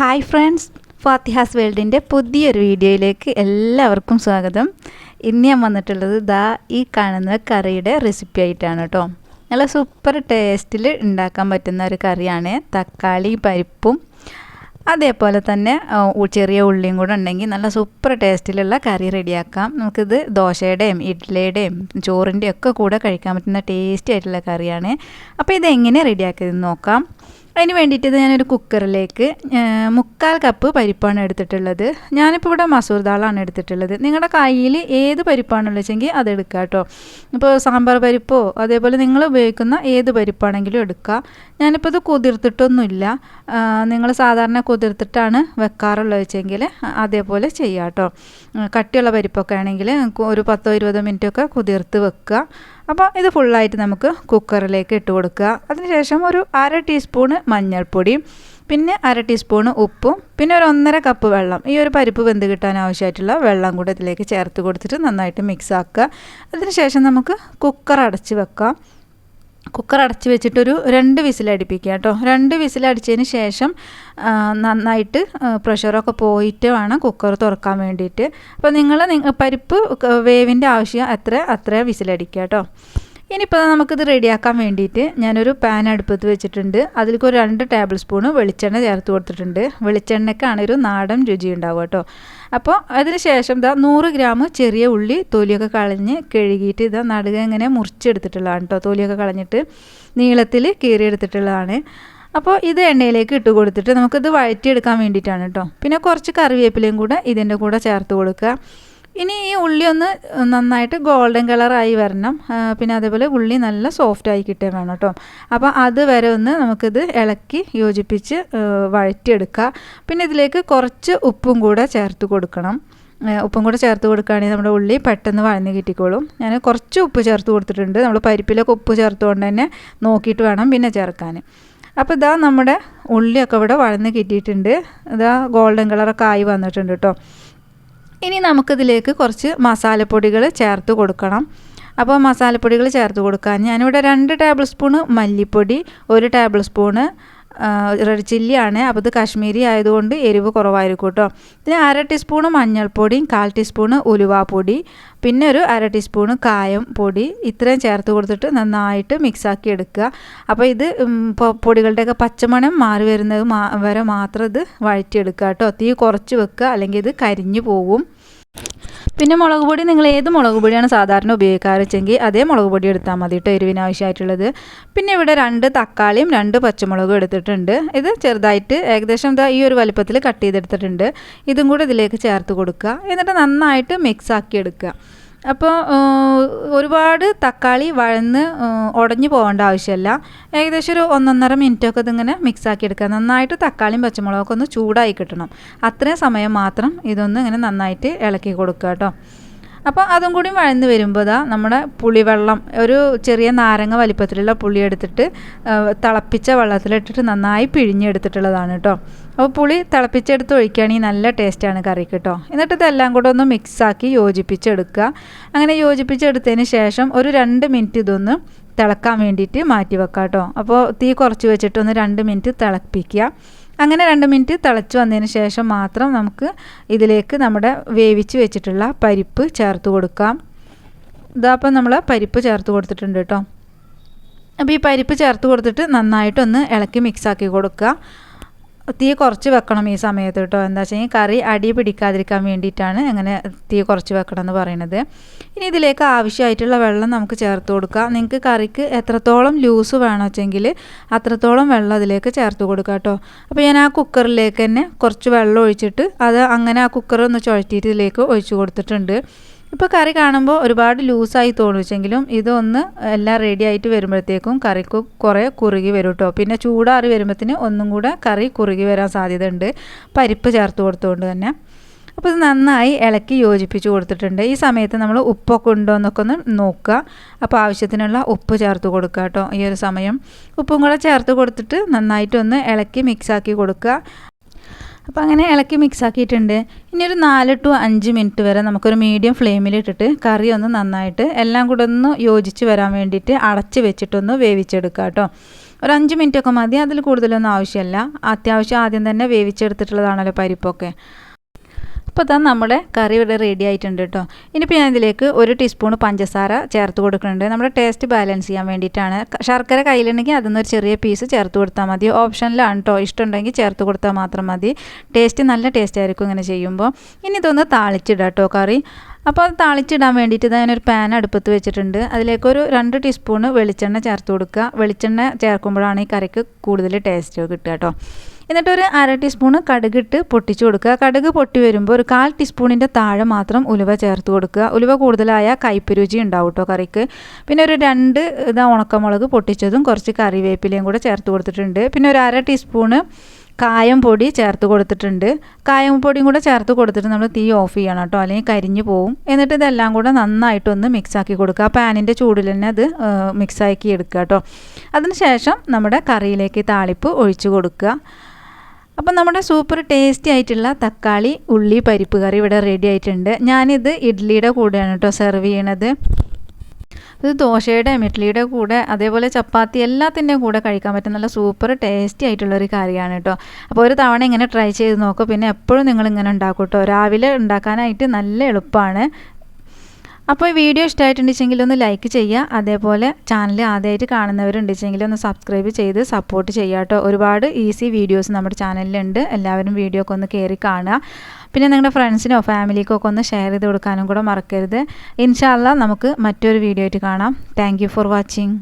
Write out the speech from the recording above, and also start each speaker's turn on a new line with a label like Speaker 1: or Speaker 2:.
Speaker 1: hi friends ഫാത്തിഹാസ് വേൾഡിൻ്റെ പുതിയൊരു വീഡിയോയിലേക്ക് എല്ലാവർക്കും സ്വാഗതം ഇന്ന് ഞാൻ വന്നിട്ടുള്ളത് ദാ ഈ കാണുന്ന കറിയുടെ റെസിപ്പി ആയിട്ടാണ് കേട്ടോ നല്ല സൂപ്പർ ടേസ്റ്റിൽ ഉണ്ടാക്കാൻ പറ്റുന്ന ഒരു കറിയാണ് തക്കാളി പരിപ്പും അതേപോലെ തന്നെ ചെറിയ ഉള്ളിയും കൂടെ ഉണ്ടെങ്കിൽ നല്ല സൂപ്പർ ടേസ്റ്റിലുള്ള കറി റെഡിയാക്കാം നമുക്കിത് ദോശയുടെയും ഇഡ്ലിയുടെയും ചോറിൻ്റെയും ഒക്കെ കൂടെ കഴിക്കാൻ പറ്റുന്ന ടേസ്റ്റി ആയിട്ടുള്ള കറിയാണ് അപ്പോൾ ഇതെങ്ങനെ റെഡിയാക്കിയതെന്ന് നോക്കാം അതിന് വേണ്ടിയിട്ട് ഞാനൊരു കുക്കറിലേക്ക് മുക്കാൽ കപ്പ് പരിപ്പാണ് എടുത്തിട്ടുള്ളത് ഞാനിപ്പോൾ ഇവിടെ മസൂർ ദാളാണ് എടുത്തിട്ടുള്ളത് നിങ്ങളുടെ കയ്യിൽ ഏത് പരിപ്പാണെന്ന് വെച്ചെങ്കിൽ അത് എടുക്കുക കേട്ടോ ഇപ്പോൾ സാമ്പാർ പരിപ്പോ അതേപോലെ നിങ്ങൾ ഉപയോഗിക്കുന്ന ഏത് പരിപ്പാണെങ്കിലും എടുക്കുക ഞാനിപ്പോൾ ഇത് കുതിർത്തിട്ടൊന്നുമില്ല നിങ്ങൾ സാധാരണ കുതിർത്തിട്ടാണ് വെക്കാറുള്ളത് വെച്ചെങ്കിൽ അതേപോലെ ചെയ്യാം കേട്ടോ കട്ടിയുള്ള പരിപ്പൊക്കെ ആണെങ്കിൽ ഒരു പത്തോ ഇരുപതോ മിനിറ്റൊക്കെ കുതിർത്ത് വെക്കുക അപ്പോൾ ഇത് ഫുള്ളായിട്ട് നമുക്ക് കുക്കറിലേക്ക് ഇട്ട് കൊടുക്കുക അതിനുശേഷം ഒരു അര ടീസ്പൂണ് മഞ്ഞൾപ്പൊടിയും പിന്നെ അര ടീസ്പൂണ് ഉപ്പും പിന്നെ ഒരു ഒന്നര കപ്പ് വെള്ളം ഈ ഒരു പരിപ്പ് വെന്ത് കിട്ടാൻ ആവശ്യമായിട്ടുള്ള വെള്ളം കൂടെ ഇതിലേക്ക് ചേർത്ത് കൊടുത്തിട്ട് നന്നായിട്ട് മിക്സ് ആക്കുക അതിനുശേഷം നമുക്ക് കുക്കർ അടച്ച് വെക്കാം കുക്കർ അടച്ച് വെച്ചിട്ടൊരു രണ്ട് വിസിലടിപ്പിക്കുക കേട്ടോ രണ്ട് വിസിലടിച്ചതിന് ശേഷം നന്നായിട്ട് പ്രഷറൊക്കെ പോയിട്ട് വേണം കുക്കർ തുറക്കാൻ വേണ്ടിയിട്ട് അപ്പോൾ നിങ്ങൾ പരിപ്പ് വേവിൻ്റെ ആവശ്യം എത്ര അത്ര വിസിലടിക്കുക കേട്ടോ ഇനിയിപ്പോൾ നമുക്കിത് റെഡിയാക്കാൻ വേണ്ടിയിട്ട് ഞാനൊരു പാൻ അടുപ്പത്ത് വെച്ചിട്ടുണ്ട് അതിലേക്ക് ഒരു രണ്ട് ടേബിൾ സ്പൂണ് വെളിച്ചെണ്ണ ചേർത്ത് കൊടുത്തിട്ടുണ്ട് വെളിച്ചെണ്ണയ്ക്കാണ് ഒരു നാടൻ രുചി ഉണ്ടാവുക കേട്ടോ അപ്പോൾ അതിന് ശേഷം ഇതാ നൂറ് ഗ്രാം ചെറിയ ഉള്ളി തൊലിയൊക്കെ കളഞ്ഞ് കഴുകിയിട്ട് ഇതാ നടുക ഇങ്ങനെ മുറിച്ചെടുത്തിട്ടുള്ളതാണ് കേട്ടോ തൊലിയൊക്കെ കളഞ്ഞിട്ട് നീളത്തിൽ കീറിയെടുത്തിട്ടുള്ളതാണ് അപ്പോൾ ഇത് എണ്ണയിലേക്ക് ഇട്ട് കൊടുത്തിട്ട് നമുക്കിത് വഴറ്റിയെടുക്കാൻ വേണ്ടിയിട്ടാണ് കേട്ടോ പിന്നെ കുറച്ച് കറിവേപ്പിലയും കൂടെ ഇതിൻ്റെ കൂടെ ചേർത്ത് കൊടുക്കുക ഇനി ഈ ഉള്ളി ഒന്ന് നന്നായിട്ട് ഗോൾഡൻ കളറായി വരണം പിന്നെ അതേപോലെ ഉള്ളി നല്ല സോഫ്റ്റ് ആയി കിട്ടുകയും വേണം കേട്ടോ അപ്പോൾ അതുവരെ ഒന്ന് നമുക്കിത് ഇളക്കി യോജിപ്പിച്ച് വഴറ്റിയെടുക്കുക പിന്നെ ഇതിലേക്ക് കുറച്ച് ഉപ്പും കൂടെ ചേർത്ത് കൊടുക്കണം ഉപ്പും കൂടെ ചേർത്ത് കൊടുക്കുകയാണെങ്കിൽ നമ്മുടെ ഉള്ളി പെട്ടെന്ന് വഴഞ്ഞ് കിട്ടിക്കോളും ഞാൻ കുറച്ച് ഉപ്പ് ചേർത്ത് കൊടുത്തിട്ടുണ്ട് നമ്മൾ പരിപ്പിലൊക്കെ ഉപ്പ് ചേർത്തുകൊണ്ട് തന്നെ നോക്കിയിട്ട് വേണം പിന്നെ ചേർക്കാൻ അപ്പോൾ ഇതാ നമ്മുടെ ഉള്ളിയൊക്കെ ഇവിടെ വഴന്ന് കിട്ടിയിട്ടുണ്ട് ഇതാ ഗോൾഡൻ കളറൊക്കെ ആയി വന്നിട്ടുണ്ട് കേട്ടോ ഇനി നമുക്കിതിലേക്ക് കുറച്ച് മസാലപ്പൊടികൾ ചേർത്ത് കൊടുക്കണം അപ്പോൾ മസാലപ്പൊടികൾ ചേർത്ത് കൊടുക്കാൻ ഞാനിവിടെ രണ്ട് ടേബിൾ സ്പൂണ് മല്ലിപ്പൊടി ഒരു ടേബിൾ സ്പൂണ് റെഡ് ചില്ലിയാണ് അപ്പോൾ ഇത് കാശ്മീരി ആയതുകൊണ്ട് എരിവ് കുറവായിരിക്കും കേട്ടോ പിന്നെ അര ടീസ്പൂണ് മഞ്ഞൾപ്പൊടിയും കാൽ ടീസ്പൂണ് ഉലുവാപ്പൊടി പിന്നെ ഒരു അര ടീസ്പൂണ് കായം പൊടി ഇത്രയും ചേർത്ത് കൊടുത്തിട്ട് നന്നായിട്ട് മിക്സാക്കി എടുക്കുക അപ്പോൾ ഇത് പൊടികളുടെയൊക്കെ പച്ചമണം മാറി വരുന്നത് വരെ മാത്രം ഇത് വഴറ്റിയെടുക്കുക കേട്ടോ തീ കുറച്ച് വെക്കുക അല്ലെങ്കിൽ ഇത് കരിഞ്ഞു പോകും പിന്നെ മുളക് പൊടി നിങ്ങൾ ഏത് മുളക് പൊടിയാണ് സാധാരണ ഉപയോഗിക്കാറ് വെച്ചെങ്കിൽ അതേ മുളക് പൊടി എടുത്താൽ മതി കേട്ടോ എരിവിനാവശ്യമായിട്ടുള്ളത് പിന്നെ ഇവിടെ രണ്ട് തക്കാളിയും രണ്ട് പച്ചമുളകും എടുത്തിട്ടുണ്ട് ഇത് ചെറുതായിട്ട് ഏകദേശം എന്താ ഈ ഒരു വലുപ്പത്തിൽ കട്ട് ചെയ്തെടുത്തിട്ടുണ്ട് ഇതും കൂടെ ഇതിലേക്ക് ചേർത്ത് കൊടുക്കുക എന്നിട്ട് നന്നായിട്ട് മിക്സ് ആക്കി എടുക്കുക അപ്പോൾ ഒരുപാട് തക്കാളി വഴന്ന് ഉടഞ്ഞു പോകേണ്ട ആവശ്യമില്ല ഏകദേശം ഒരു ഒന്നൊന്നര മിനിറ്റൊക്കെ ഇതിങ്ങനെ മിക്സാക്കി എടുക്കുക നന്നായിട്ട് തക്കാളിയും പച്ചമുളകൊക്കെ ഒന്ന് ചൂടായി കിട്ടണം അത്രയും സമയം മാത്രം ഇതൊന്ന് ഇങ്ങനെ നന്നായിട്ട് ഇളക്കി കൊടുക്കുക കേട്ടോ അപ്പോൾ അതും കൂടി വഴന്ന് വരുമ്പോൾ ഇതാ നമ്മുടെ പുളിവെള്ളം ഒരു ചെറിയ നാരങ്ങ വലിപ്പത്തിലുള്ള പുളി എടുത്തിട്ട് തിളപ്പിച്ച വെള്ളത്തിലിട്ടിട്ട് നന്നായി പിഴിഞ്ഞെടുത്തിട്ടുള്ളതാണ് കേട്ടോ അപ്പോൾ പുളി തിളപ്പിച്ചെടുത്ത് ഒഴിക്കുകയാണെങ്കിൽ നല്ല ടേസ്റ്റാണ് കറിക്ക് കേട്ടോ എന്നിട്ട് ഇതെല്ലാം കൂടെ ഒന്ന് മിക്സാക്കി യോജിപ്പിച്ചെടുക്കുക അങ്ങനെ യോജിപ്പിച്ചെടുത്തതിന് ശേഷം ഒരു രണ്ട് മിനിറ്റ് ഇതൊന്ന് തിളക്കാൻ വേണ്ടിയിട്ട് മാറ്റി വെക്കാം കേട്ടോ അപ്പോൾ തീ കുറച്ച് വെച്ചിട്ടൊന്ന് രണ്ട് മിനിറ്റ് തിളപ്പിക്കുക അങ്ങനെ രണ്ട് മിനിറ്റ് തിളച്ചു വന്നതിന് ശേഷം മാത്രം നമുക്ക് ഇതിലേക്ക് നമ്മുടെ വേവിച്ച് വെച്ചിട്ടുള്ള പരിപ്പ് ചേർത്ത് കൊടുക്കാം ഇതാപ്പം നമ്മൾ പരിപ്പ് ചേർത്ത് കൊടുത്തിട്ടുണ്ട് കേട്ടോ അപ്പോൾ ഈ പരിപ്പ് ചേർത്ത് കൊടുത്തിട്ട് നന്നായിട്ടൊന്ന് ഇളക്കി മിക്സാക്കി കൊടുക്കുക തീ കുറച്ച് വെക്കണം ഈ സമയത്ത് കേട്ടോ എന്താ വെച്ചാൽ ഈ കറി അടി പിടിക്കാതിരിക്കാൻ വേണ്ടിയിട്ടാണ് അങ്ങനെ തീ കുറച്ച് വെക്കണം എന്ന് പറയുന്നത് ഇനി ഇതിലേക്ക് ആവശ്യമായിട്ടുള്ള വെള്ളം നമുക്ക് ചേർത്ത് കൊടുക്കാം നിങ്ങൾക്ക് കറിക്ക് എത്രത്തോളം ലൂസ് വേണോ വെച്ചെങ്കിൽ അത്രത്തോളം വെള്ളം അതിലേക്ക് ചേർത്ത് കൊടുക്കുക കേട്ടോ അപ്പോൾ ഞാൻ ആ കുക്കറിലേക്ക് തന്നെ കുറച്ച് വെള്ളം ഒഴിച്ചിട്ട് അത് അങ്ങനെ ആ കുക്കർ ഒന്ന് ചുഴറ്റിയിട്ട് ഇതിലേക്ക് ഒഴിച്ചു കൊടുത്തിട്ടുണ്ട് ഇപ്പോൾ കറി കാണുമ്പോൾ ഒരുപാട് ലൂസായി തോന്നിച്ചെങ്കിലും ഇതൊന്ന് എല്ലാം റെഡി ആയിട്ട് വരുമ്പോഴത്തേക്കും കറിക്ക് കുറേ കുറുകി വരും കേട്ടോ പിന്നെ ചൂടാറി വരുമ്പോഴത്തേന് ഒന്നും കൂടെ കറി കുറുകി വരാൻ സാധ്യതയുണ്ട് പരിപ്പ് ചേർത്ത് കൊടുത്തുകൊണ്ട് തന്നെ അപ്പോൾ ഇത് നന്നായി ഇളക്കി യോജിപ്പിച്ച് കൊടുത്തിട്ടുണ്ട് ഈ സമയത്ത് നമ്മൾ ഉപ്പൊക്കെ ഉണ്ടോ എന്നൊക്കെ ഒന്ന് നോക്കുക അപ്പോൾ ആവശ്യത്തിനുള്ള ഉപ്പ് ചേർത്ത് കൊടുക്കുക കേട്ടോ ഈ ഒരു സമയം ഉപ്പും കൂടെ ചേർത്ത് കൊടുത്തിട്ട് നന്നായിട്ടൊന്ന് ഇളക്കി മിക്സാക്കി കൊടുക്കുക അപ്പോൾ അങ്ങനെ ഇളക്കി മിക്സ് ആക്കിയിട്ടുണ്ട് ഇനി ഒരു നാല് ടു അഞ്ച് മിനിറ്റ് വരെ നമുക്കൊരു മീഡിയം ഫ്ലെയിമിൽ ഇട്ടിട്ട് കറി ഒന്ന് നന്നായിട്ട് എല്ലാം കൂടെ ഒന്ന് യോജിച്ച് വരാൻ വേണ്ടിയിട്ട് അടച്ച് വെച്ചിട്ടൊന്ന് വേവിച്ചെടുക്കുക കേട്ടോ ഒരു അഞ്ച് മിനിറ്റൊക്കെ മതി അതിൽ കൂടുതലൊന്നും ആവശ്യമില്ല അത്യാവശ്യം ആദ്യം തന്നെ വേവിച്ചെടുത്തിട്ടുള്ളതാണല്ലോ പരിപ്പൊക്കെ അപ്പോൾ തന്നെ നമ്മുടെ കറി ഇവിടെ റെഡി ആയിട്ടുണ്ട് കേട്ടോ ഇനിയിപ്പോൾ ഞാൻ ഇതിലേക്ക് ഒരു ടീസ്പൂൺ പഞ്ചസാര ചേർത്ത് കൊടുക്കുന്നുണ്ട് നമ്മുടെ ടേസ്റ്റ് ബാലൻസ് ചെയ്യാൻ വേണ്ടിയിട്ടാണ് ശർക്കര കയ്യിലുണ്ടെങ്കിൽ അതിൽ ഒരു ചെറിയ പീസ് ചേർത്ത് കൊടുത്താൽ മതി ഓപ്ഷനിലാണ് കേട്ടോ ഇഷ്ടമുണ്ടെങ്കിൽ ചേർത്ത് കൊടുത്താൽ മാത്രം മതി ടേസ്റ്റ് നല്ല ടേസ്റ്റ് ആയിരിക്കും ഇങ്ങനെ ചെയ്യുമ്പോൾ ഇനി ഇതൊന്ന് താളിച്ചിടാം കേട്ടോ കറി അപ്പോൾ അത് താളിച്ചിടാൻ വേണ്ടിയിട്ട് ഞാനൊരു പാൻ അടുപ്പത്ത് വെച്ചിട്ടുണ്ട് അതിലേക്കൊരു രണ്ട് ടീസ്പൂൺ വെളിച്ചെണ്ണ ചേർത്ത് കൊടുക്കുക വെളിച്ചെണ്ണ ചേർക്കുമ്പോഴാണ് ഈ കറിക്ക് കൂടുതൽ ടേസ്റ്റ് കിട്ടുക കേട്ടോ എന്നിട്ട് ഒരു അര ടീസ്പൂണ് കടുകിട്ട് പൊട്ടിച്ചു കൊടുക്കുക കടുക് പൊട്ടി വരുമ്പോൾ ഒരു കാൽ ടീസ്പൂണിൻ്റെ താഴെ മാത്രം ഉലുവ ചേർത്ത് കൊടുക്കുക ഉലുവ കൂടുതലായ കയ്പ് രുചി ഉണ്ടാവും കേട്ടോ കറിക്ക് പിന്നെ ഒരു രണ്ട് ഇതാ ഉണക്കമുളക് പൊട്ടിച്ചതും കുറച്ച് കറിവേപ്പിലയും കൂടെ ചേർത്ത് കൊടുത്തിട്ടുണ്ട് പിന്നെ ഒരു അര ടീസ്പൂണ് കായം പൊടി ചേർത്ത് കൊടുത്തിട്ടുണ്ട് കായം പൊടിയും കൂടെ ചേർത്ത് കൊടുത്തിട്ട് നമ്മൾ തീ ഓഫ് ചെയ്യണം കേട്ടോ അല്ലെങ്കിൽ കരിഞ്ഞു പോകും എന്നിട്ട് ഇതെല്ലാം കൂടെ നന്നായിട്ടൊന്ന് മിക്സാക്കി കൊടുക്കുക പാനിൻ്റെ ചൂടിൽ തന്നെ അത് മിക്സാക്കി എടുക്കുക കേട്ടോ അതിനുശേഷം നമ്മുടെ കറിയിലേക്ക് താളിപ്പ് ഒഴിച്ചു കൊടുക്കുക അപ്പം നമ്മുടെ സൂപ്പർ ടേസ്റ്റി ആയിട്ടുള്ള തക്കാളി ഉള്ളി പരിപ്പ് കറി ഇവിടെ റെഡി ആയിട്ടുണ്ട് ഞാനിത് ഇഡ്ലിയുടെ കൂടെയാണ് കേട്ടോ സെർവ് ചെയ്യണത് ഇത് ദോശയുടെയും ഇഡ്ലിയുടെ കൂടെ അതേപോലെ ചപ്പാത്തി എല്ലാത്തിൻ്റെയും കൂടെ കഴിക്കാൻ പറ്റും നല്ല സൂപ്പർ ടേസ്റ്റി ആയിട്ടുള്ള ഒരു കാര്യമാണ് കേട്ടോ അപ്പോൾ ഒരു തവണ ഇങ്ങനെ ട്രൈ ചെയ്ത് നോക്കും പിന്നെ എപ്പോഴും നിങ്ങൾ ഇങ്ങനെ ഉണ്ടാക്കും കേട്ടോ രാവിലെ ഉണ്ടാക്കാനായിട്ട് നല്ല എളുപ്പമാണ് അപ്പോൾ ഈ വീഡിയോ ഇഷ്ടമായിട്ടുണ്ടെങ്കിൽ ഒന്ന് ലൈക്ക് ചെയ്യുക അതേപോലെ ചാനൽ ആദ്യമായിട്ട് കാണുന്നവരുണ്ടെങ്കിൽ ഒന്ന് സബ്സ്ക്രൈബ് ചെയ്ത് സപ്പോർട്ട് ചെയ്യുക കേട്ടോ ഒരുപാട് ഈസി വീഡിയോസ് നമ്മുടെ ചാനലിലുണ്ട് എല്ലാവരും വീഡിയോ ഒക്കെ ഒന്ന് കയറി കാണുക പിന്നെ നിങ്ങളുടെ ഫ്രണ്ട്സിനോ ഫാമിലിക്കോ ഒക്കെ ഒന്ന് ഷെയർ ചെയ്ത് കൊടുക്കാനും കൂടെ മറക്കരുത് ഇൻഷാല്ല നമുക്ക് മറ്റൊരു വീഡിയോ ആയിട്ട് കാണാം താങ്ക് ഫോർ വാച്ചിങ്